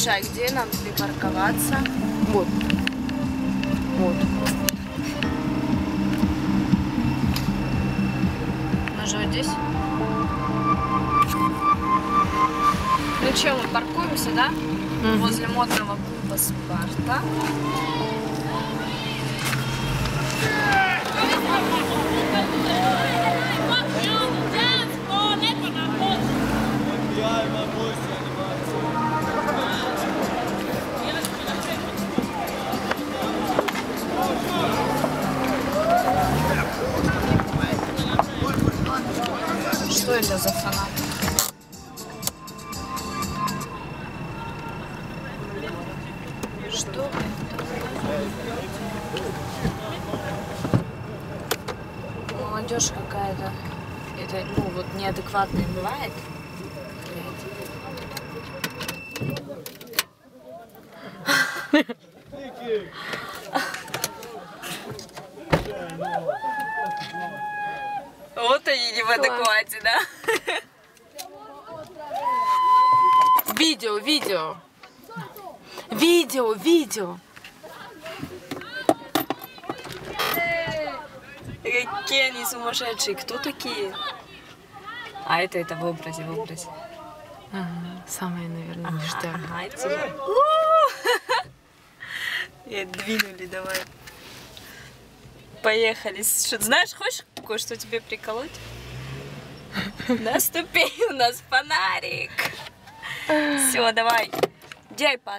Решай, где нам припарковаться. Вот. Вот. Мы же вот здесь. Ну что, мы паркуемся, да? Мгм. Возле модного клуба Спарта. Что это за фанат? Что это? Молодежь какая-то. Это, ну, вот неадекватная бывает. Вот они не в адеквате, да? Видео, видео. Видео, видео. Какие они сумасшедшие. Кто такие? А это, это в образе, в образе. Ага, самое, наверное. Ага, это сюда. И двинули, давай. Поехали. Что, знаешь, хочешь кое-что тебе приколоть? Наступи, у нас фонарик. Все, давай. IPad?